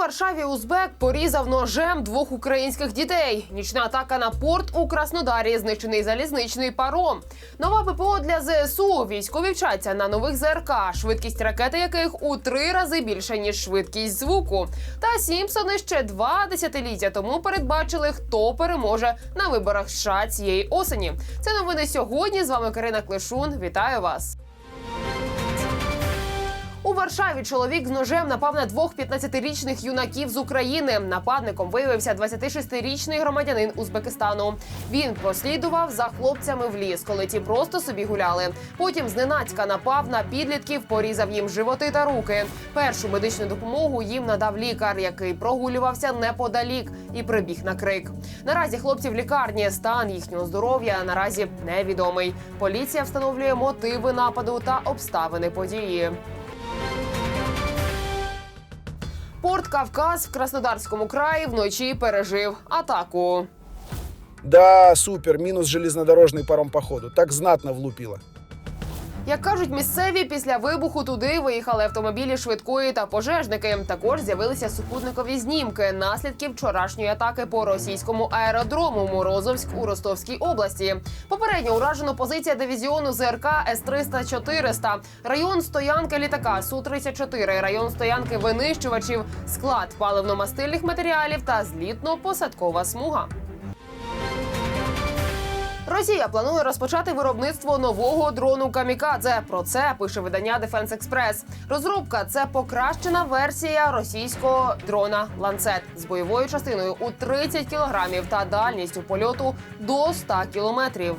Варшаві Узбек порізав ножем двох українських дітей. Нічна атака на порт у Краснодарі, знищений залізничний паром. Нова ППО для ЗСУ. Військові вчаться на нових ЗРК, швидкість ракети яких у три рази більша ніж швидкість звуку. Та Сімпсони ще два десятиліття тому передбачили, хто переможе на виборах США цієї осені. Це новини сьогодні. З вами Карина Клишун. Вітаю вас. Варшаві чоловік з ножем напав на двох 15-річних юнаків з України. Нападником виявився 26-річний громадянин Узбекистану. Він прослідував за хлопцями в ліс, коли ті просто собі гуляли. Потім зненацька напав на підлітків, порізав їм животи та руки. Першу медичну допомогу їм надав лікар, який прогулювався неподалік і прибіг на крик. Наразі хлопці в лікарні стан їхнього здоров'я наразі невідомий. Поліція встановлює мотиви нападу та обставини події. Порт Кавказ в Краснодарському краї вночі пережив атаку. Да, супер, мінус железнодорожний паром походу. Так знатно влупило. Як кажуть місцеві, після вибуху туди виїхали автомобілі швидкої та пожежники. Також з'явилися супутникові знімки наслідків вчорашньої атаки по російському аеродрому Морозовськ у Ростовській області. Попередньо уражено позиція дивізіону ЗРК С-300-400, район стоянки літака Су-34, район стоянки винищувачів, склад паливно-мастильних матеріалів та злітно-посадкова смуга. Росія планує розпочати виробництво нового дрону Камікадзе. Про це пише видання Defense Express. Розробка це покращена версія російського дрона Ланцет з бойовою частиною у 30 кілограмів та дальністю польоту до 100 кілометрів.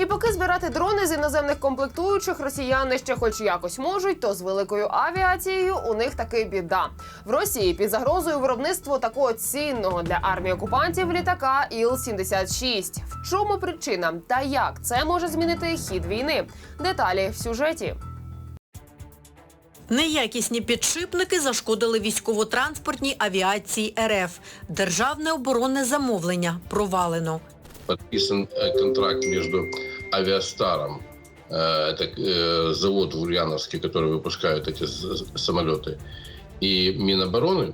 І поки збирати дрони з іноземних комплектуючих росіяни ще хоч якось можуть, то з великою авіацією у них таки біда. В Росії під загрозою виробництво такого цінного для армії окупантів літака Іл-76. В чому причина та як це може змінити хід війни? Деталі в сюжеті. Неякісні підшипники зашкодили військово-транспортній авіації РФ. Державне оборонне замовлення провалено. подписан э, контракт между Авиастаром, э, это э, завод в Ульяновске, который выпускает эти с- самолеты, и Минобороны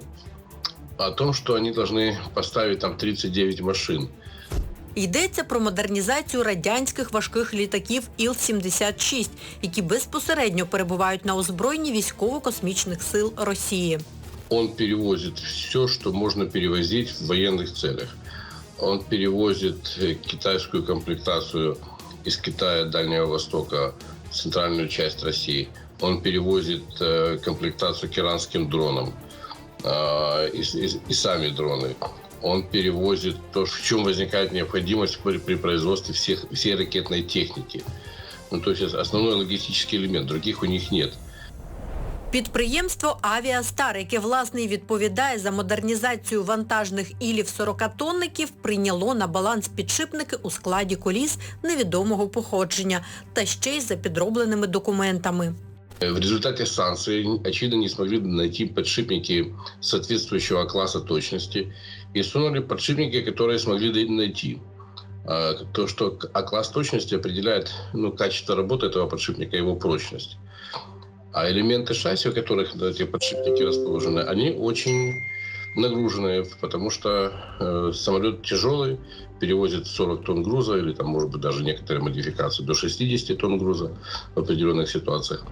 о том, что они должны поставить там 39 машин. Йдеться про модернізацію радянських важких літаків Іл-76, які безпосередньо перебувають на озброєнні військово-космічних сил Росії. Он перевозит все, что можно перевозить в военных целях. Он перевозит э, китайскую комплектацию из Китая, Дальнего Востока, в центральную часть России. Он перевозит э, комплектацию к иранским дронам э, и, и- и сами дроны. Он перевозит то, в чем возникает необходимость при, при производстве всех, всей ракетной техники. Ну, то есть основной логистический элемент, других у них нет. Підприємство «Авіастар», яке власне і відповідає за модернізацію вантажних ілів 40-тонників, прийняло на баланс підшипники у складі коліс невідомого походження та ще й за підробленими документами. Э, В результате санкций, очевидно, не смогли найти подшипники соответствующего класса точности и сунули подшипники, которые смогли дой- найти. А, То, что к- а класс точности определяет ну, качество работы этого подшипника, его прочность. А элементы шасси, у которых эти подшипники расположены, они очень нагруженные, потому что э, самолет тяжелый, перевозит 40 тонн груза, или там, может быть, даже некоторые модификации до 60 тонн груза в определенных ситуациях.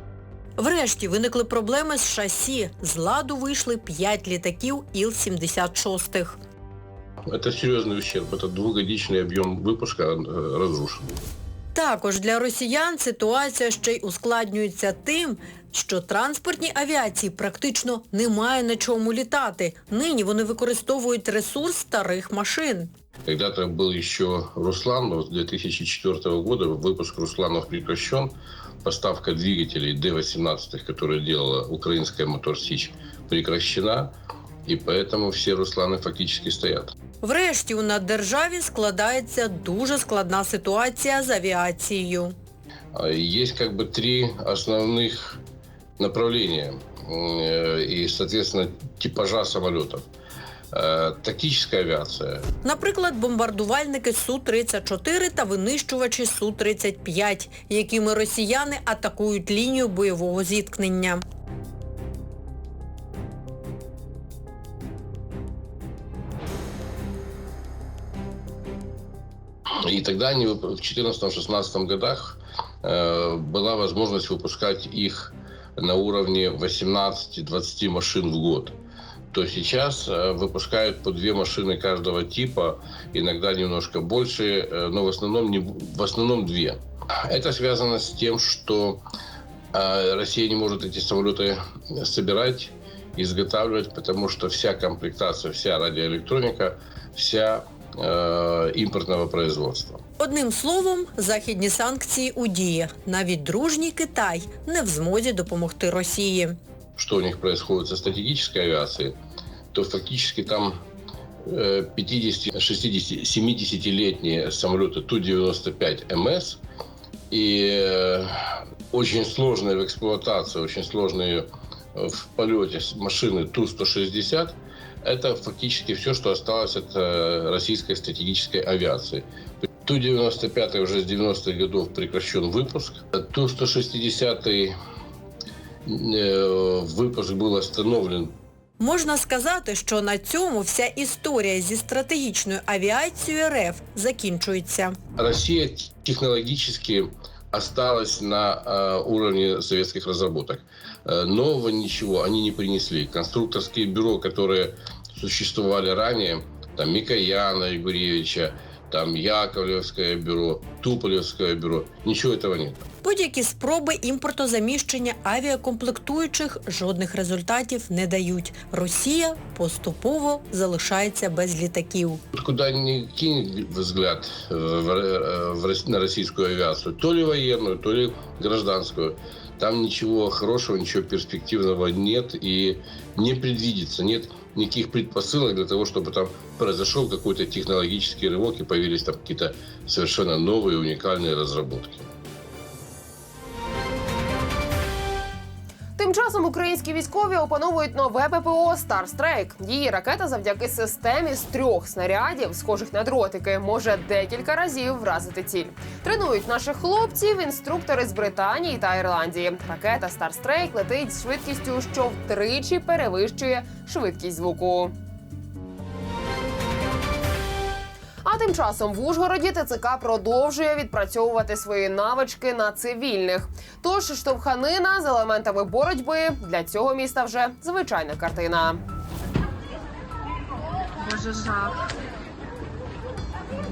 Врешті виникли проблеми з шасі. З ладу вийшли 5 літаків Іл-76. Это серьезный ущерб. Это двухгодичный объем выпуска э, разрушен. Також для росіян ситуація ще й ускладнюється тим, що транспортній авіації практично немає на чому літати. Нині вони використовують ресурс старих машин. Когда-то был еще Руслан, но с 2004 года выпуск Русланов прекращен. Поставка двигателей Д-18, которые делала украинская Мотор Сич, прекращена. И поэтому все Русланы фактически стоят. Врешті у наддержаві складається дуже складна ситуація з авіацією. А Есть как бы три основных направление и, соответственно, типажа самолетов. Э, Тактична авіація, наприклад, бомбардувальники су 34 та винищувачі су 35 якими росіяни атакують лінію бойового зіткнення. И тогда они в 2014-2016 годах е, была возможность выпускать их на уровне 18-20 машин в год. То сейчас э, выпускают по две машины каждого типа, иногда немножко больше, э, но в основном, не, в основном две. Это связано с тем, что э, Россия не может эти самолеты собирать, изготавливать, потому что вся комплектация, вся радиоэлектроника, вся э, импортного производства. Одним словом, західні санкції у дії. Навіть дружній Китай не в змозі допомогти Росії. что у них происходит со стратегической авиацией, то фактически там э, 50, 60, 70-летние самолеты Ту-95 МС и э, очень сложные в эксплуатации, очень сложные э, в полете с- машины Ту-160 это фактически все, что осталось от э, российской стратегической авиации. Ту-95 уже с 90-х годов прекращен выпуск. Ту-160 э, выпуск был остановлен Можна сказати, що на цьому вся історія зі стратегічною авіацією РФ закінчується. Россия технологически осталась на э, уровне советских разработок. Э, нового ничего они не принесли. Конструкторские бюро, которые существовали ранее, там Микояна Егоревича, там Яковлевское бюро, Туполевское бюро, ничего этого нет. Будь-які спроби імпортозаміщення авіакомплектуючих жодних результатів не дають. Росія поступово залишається без літаків. Вот Куда ни кинь взгляд э, в- э, в Рос- на российскую авиацию, то ли военную, то ли гражданскую, Там ничего хорошего, ничего перспективного нет и не предвидится, нет никаких предпосылок для того, чтобы там произошел какой-то технологический рывок и появились там какие-то совершенно новые уникальные разработки. Часом українські військові опановують нове ППО Старстрейк. Її ракета завдяки системі з трьох снарядів, схожих на дротики, може декілька разів вразити ціль. Тренують наших хлопців інструктори з Британії та Ірландії. Ракета Старстрейк летить швидкістю, що втричі перевищує швидкість звуку. Тим часом в Ужгороді ТЦК продовжує відпрацьовувати свої навички на цивільних. Тож штовханина з елементами боротьби для цього міста вже звичайна картина. Боже, жах.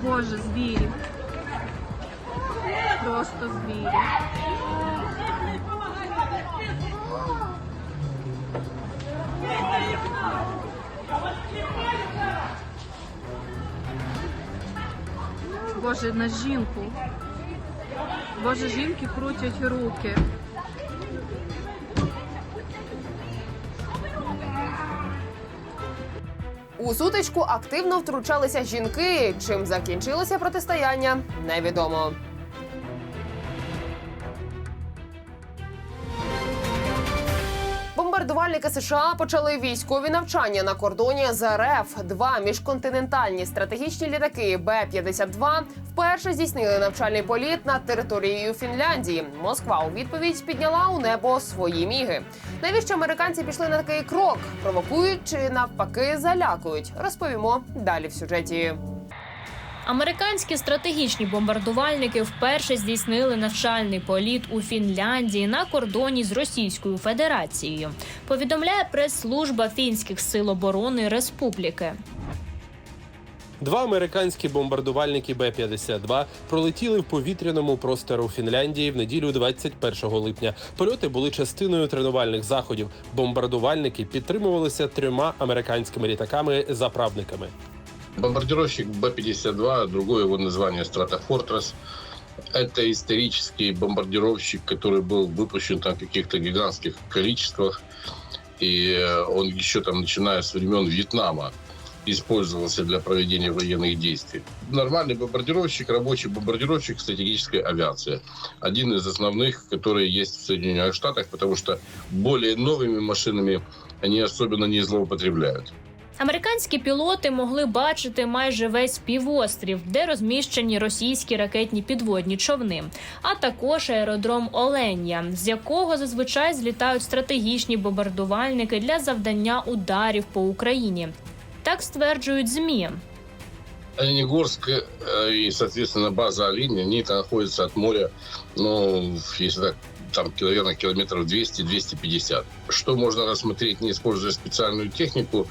Боже, звірі. Просто звірі. Боже, на жінку. Боже, жінки крутять руки. У сутичку активно втручалися жінки. Чим закінчилося протистояння, невідомо. Бомбардувальники США почали військові навчання на кордоні з РФ. Два міжконтинентальні стратегічні літаки Б-52 вперше здійснили навчальний політ над територією Фінляндії. Москва у відповідь підняла у небо свої міги. Навіщо американці пішли на такий крок? Провокують чи навпаки залякують? Розповімо далі в сюжеті. Американські стратегічні бомбардувальники вперше здійснили навчальний політ у Фінляндії на кордоні з Російською Федерацією. Повідомляє прес-служба фінських сил оборони республіки. Два американські бомбардувальники Б-52 пролетіли в повітряному простору Фінляндії в неділю 21 липня. Польоти були частиною тренувальних заходів. Бомбардувальники підтримувалися трьома американськими літаками-заправниками. Бомбардировщик Б-52, другое его название Стратофортрес. Это исторический бомбардировщик, который был выпущен там в каких-то гигантских количествах. И э, он еще там, начиная с времен Вьетнама, использовался для проведения военных действий. Нормальный бомбардировщик, рабочий бомбардировщик стратегической авиации. Один из основных, которые есть в Соединенных Штатах, потому что более новыми машинами они особенно не злоупотребляют. Американські пілоти могли бачити майже весь півострів, де розміщені російські ракетні підводні човни, а також аеродром Оленя, з якого зазвичай злітають стратегічні бомбардувальники для завдання ударів по Україні. Так стверджують змі. Оленегорск и, соответственно, база Олень, они находятся от моря, ну, если так, там, наверное, километров 200-250. Что можно рассмотреть, не используя специальную технику,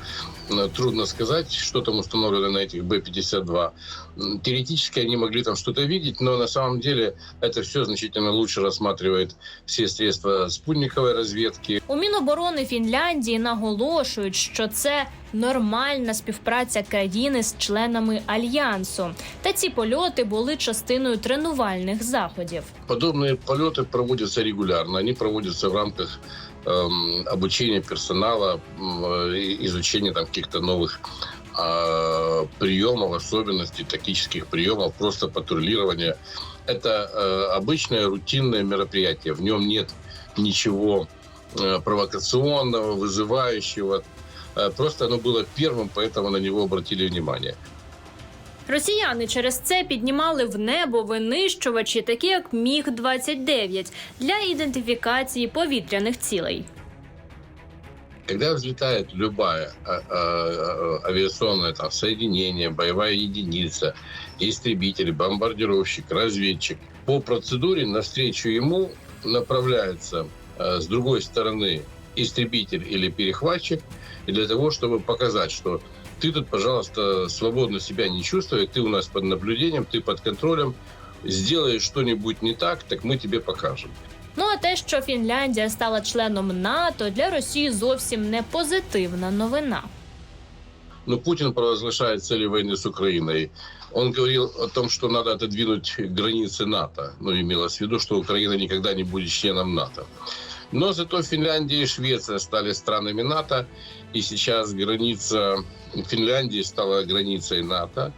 э, трудно сказать, что там установлено на этих Б-52. М, Теоретически они могли там что-то видеть, но на самом деле это все значительно лучше рассматривает все средства спутниковой разведки, У Міноборони Фінляндії наголошують, що це нормальна співпраця країни з членами альянсу. Та ці польоти були частиною тренувальних заходів. Подобные полеты проводятся регулярно. Они проводятся в рамках эм, обучения персонала, м, э, и изучения там каких-то новых а, приемов, особенностей, тактических приемов, просто патрулирования. Это э, обычное рутинное мероприятие. В нем нет ничего э, провокационного, вызывающего. Э, Просто оно было первым, поэтому на него обратили внимание. Росіяни через це піднімали в небо винищувачі, такі як Міг 29 для ідентифікації повітряних цілей. Когда взлетает любая а, а, а, авиационное там, соединение, боевая единица, истребитель, бомбардировщик, разведчик, по процедуре навстречу ему направляется а, с другой стороны истребитель или перехватчик, и для того, чтобы показать, что ты тут, пожалуйста, свободно себя не чувствуй, ты у нас под наблюдением, ты под контролем, сделаешь что-нибудь не так, так мы тебе покажем. Ну а те, що Фінляндія стала членом НАТО, для Росії зовсім не позитивна новина. Но Путин провозглашает цели войны с Украиной. Он говорил о том, что надо отодвинуть границы НАТО. Ну, имелось в виду, что Украина никогда не будет членом НАТО. Но зато Финляндия и Швеция стали странами НАТО, и сейчас граница Финляндии стала границей НАТО.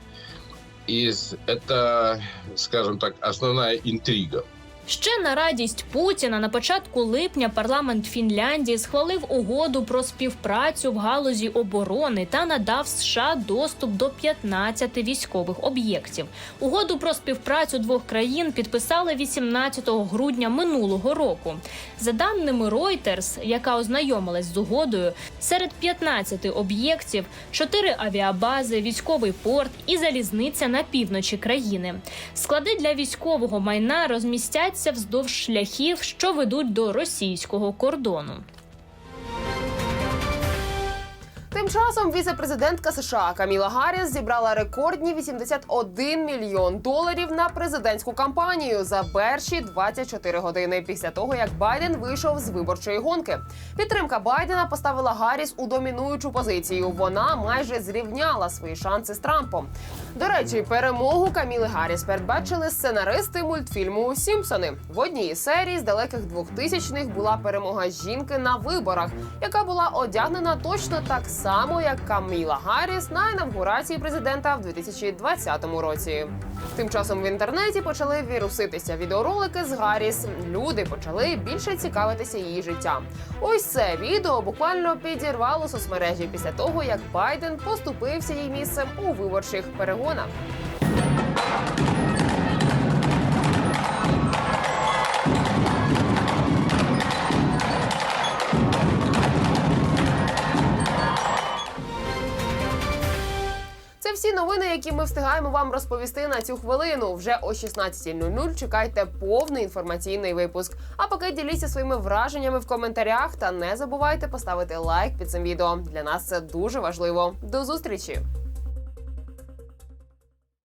И это, скажем так, основная интрига. Ще на радість Путіна на початку липня парламент Фінляндії схвалив угоду про співпрацю в галузі оборони та надав США доступ до 15 військових об'єктів. Угоду про співпрацю двох країн підписали 18 грудня минулого року. За даними Reuters, яка ознайомилась з угодою, серед 15 об'єктів 4 авіабази, військовий порт і залізниця на півночі країни. Склади для військового майна розмістяться вздовж шляхів, що ведуть до російського кордону. Тим часом віце-президентка США Каміла Гарріс зібрала рекордні 81 мільйон доларів на президентську кампанію за перші 24 години після того, як Байден вийшов з виборчої гонки. Підтримка Байдена поставила Гарріс у домінуючу позицію. Вона майже зрівняла свої шанси з Трампом. До речі, перемогу Каміли Гарріс передбачили сценаристи мультфільму Сімпсони. В одній із серій з далеких 2000-х була перемога жінки на виборах, яка була одягнена точно так само, як Каміла Гарріс на інавгурації президента в 2020 році. Тим часом в інтернеті почали віруситися відеоролики з Гарріс. Люди почали більше цікавитися її життям. Ось це відео буквально підірвало соцмережі після того, як Байден поступився їй місцем у виборчих перегонах. Всі новини, які ми встигаємо вам розповісти на цю хвилину. Вже о 16.00 чекайте повний інформаційний випуск. А поки діліться своїми враженнями в коментарях та не забувайте поставити лайк під цим відео. Для нас це дуже важливо. До зустрічі!